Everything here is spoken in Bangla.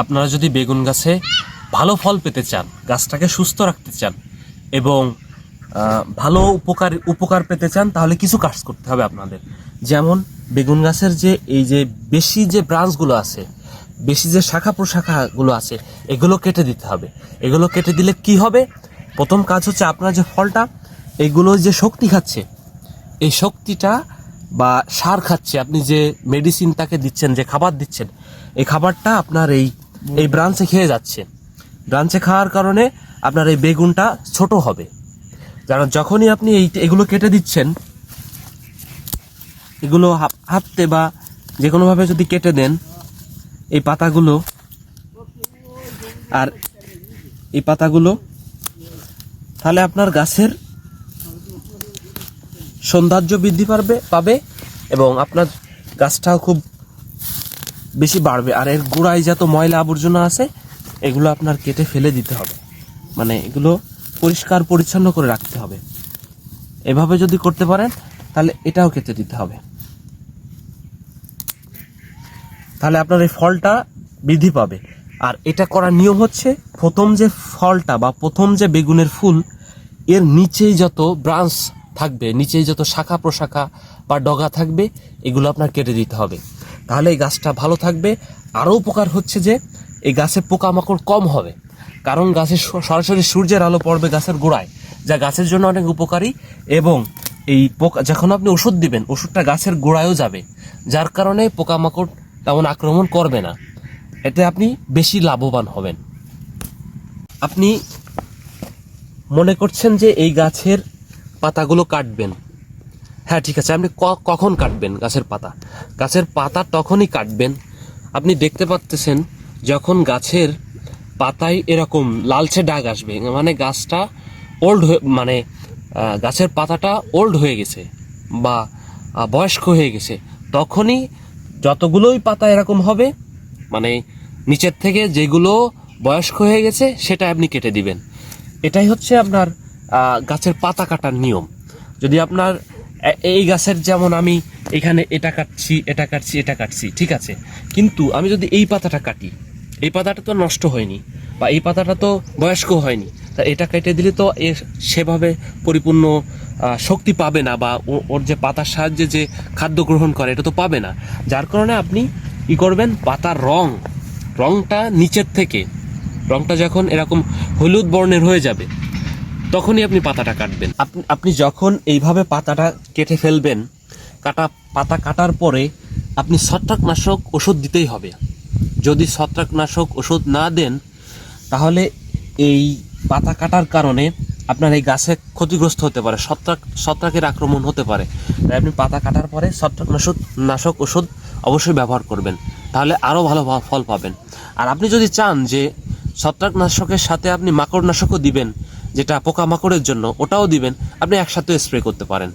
আপনারা যদি বেগুন গাছে ভালো ফল পেতে চান, গাছটাকে সুস্থ রাখতে চান এবং ভালো উপকার উপকার পেতে চান, তাহলে কিছু কাজ করতে হবে আপনাদের। যেমন বেগুন গাছের যে, এই যে বেশি যে ব্রাঞ্চগুলো আছে, বেশি যে শাখা প্রশাখাগুলো আছে, এগুলো কেটে দিতে হবে। এগুলো কেটে দিলে কি হবে? প্রথম কাজ হচ্ছে আপনার যে ফলটা, এগুলো যে শক্তি খাচ্ছে, এই শক্তিটা বা সার খাচ্ছে, আপনি যে মেডিসিন তাকে দিচ্ছেন, যে খাবার দিচ্ছেন, এই খাবারটা আপনার এই এই ব্রাঞ্চে খেয়ে যাচ্ছে। ব্রাঞ্চে খাওয়ার কারণে আপনার এই বেগুনটা ছোট হবে। কারণ যখনই আপনি এই এগুলো কেটে দিচ্ছেন, এগুলো হাতে বা যে কোনোভাবে যদি কেটে দেন, এই পাতাগুলো আর এই পাতাগুলো, তাহলে আপনার গাছের সৌন্দর্য বৃদ্ধি পারবে পাবে এবং আপনার গাছটাও খুব বেশি বাড়বে। আর এর গোড়ায় যত ময়লা আবর্জনা আছে, এগুলো আপনার কেটে ফেলে দিতে হবে। মানে এগুলো পরিষ্কার পরিচ্ছন্ন করে রাখতে হবে। এভাবে যদি করতে পারেন, তাহলে এটাও কেটে দিতে হবে। তাহলে আপনার এই ফলটা বৃদ্ধি পাবে। আর এটা করার নিয়ম হচ্ছে, প্রথম যে ফলটা বা প্রথম যে বেগুনের ফুল, এর নিচেই যত ব্রাঞ্চ থাকবে, নিচেই যত শাখা প্রশাখা বা ডগা থাকবে, এগুলো আপনার কেটে দিতে হবে। তাহলে এই গাছটা ভালো থাকবে। আরও উপকার হচ্ছে যে, এই গাছে পোকামাকড় কম হবে। কারণ গাছে সরাসরি সূর্যের আলো পড়বে গাছের গোড়ায়, যা গাছের জন্য অনেক উপকারী এবং এই পোকা, যখন আপনি ওষুধ দিবেন, ওষুধটা গাছের গোড়ায়ও যাবে, যার কারণে পোকামাকড় তেমন আক্রমণ করবে না। এতে আপনি বেশি লাভবান হবেন। আপনি মনে করছেন যে এই গাছের পাতাগুলো কাটবেন। হ্যাঁ ঠিক আছে। আপনি কখন কাটবেন গাছের পাতা? গাছের পাতা তখনই কাটবেন। আপনি দেখতে পাচ্তেছেন যখন গাছের পাতায় এরকম লালচে দাগ আসবে মানে গাছটা ওল্ড হয়ে মানে গাছের পাতাটা ওল্ড হয়ে গেছে বা বয়স্ক হয়ে গেছে, তখনই যতগুলোই পাতা এরকম হবে মানে নিচের থেকে যেগুলো বয়স্ক হয়ে গেছে, সেটা আপনি কেটে দিবেন। এটাই হচ্ছে আপনার গাছের পাতা কাটার নিয়ম। যদি আপনার এই গাছের যেমন আমি এখানে এটা কাটছি এটা কাটছি এটা কাটছি, ঠিক আছে। কিন্তু আমি যদি এই পাতাটা কাটি, এই পাতাটা তো নষ্ট হয়নি বা এই পাতাটা তো বয়স্ক হয়নি, তা এটা কেটে দিলে তো এ সেভাবে পরিপূর্ণ শক্তি পাবে না বা ওর যে পাতার সাহায্যে যে খাদ্য গ্রহণ করে, এটা তো পাবে না। যার কারণে আপনি কি করবেন, পাতার রং, রংটা নিচের থেকে, রংটা যখন এরকম হলুদ বর্ণের হয়ে যাবে তখনই আপনি পাতাটা কাটবেন। আপনি যখন এইভাবে পাতাটা কেটে ফেলবেন, কাটা, পাতা কাটার পরে আপনি ছত্রাকনাশক ওষুধ দিতেই হবে। যদি ছত্রাকনাশক ওষুধ না দেন, তাহলে এই পাতা কাটার কারণে আপনার এই গাছে ক্ষতিগ্রস্ত হতে পারে, ছত্রাক, ছত্রাকের আক্রমণ হতে পারে। তাই আপনি পাতা কাটার পরে ছত্রাকনাশক, নাশক ওষুধ অবশ্যই ব্যবহার করবেন, তাহলে আরও ভালো ফল পাবেন। আর আপনি যদি চান যে ছত্রাকনাশকের সাথে আপনি মাকড়নাশকও দিবেন যেটা পোকামাকড়ের জন্য ওটাও দিবেন। আপনি একসাথে স্প্রে করতে পারেন।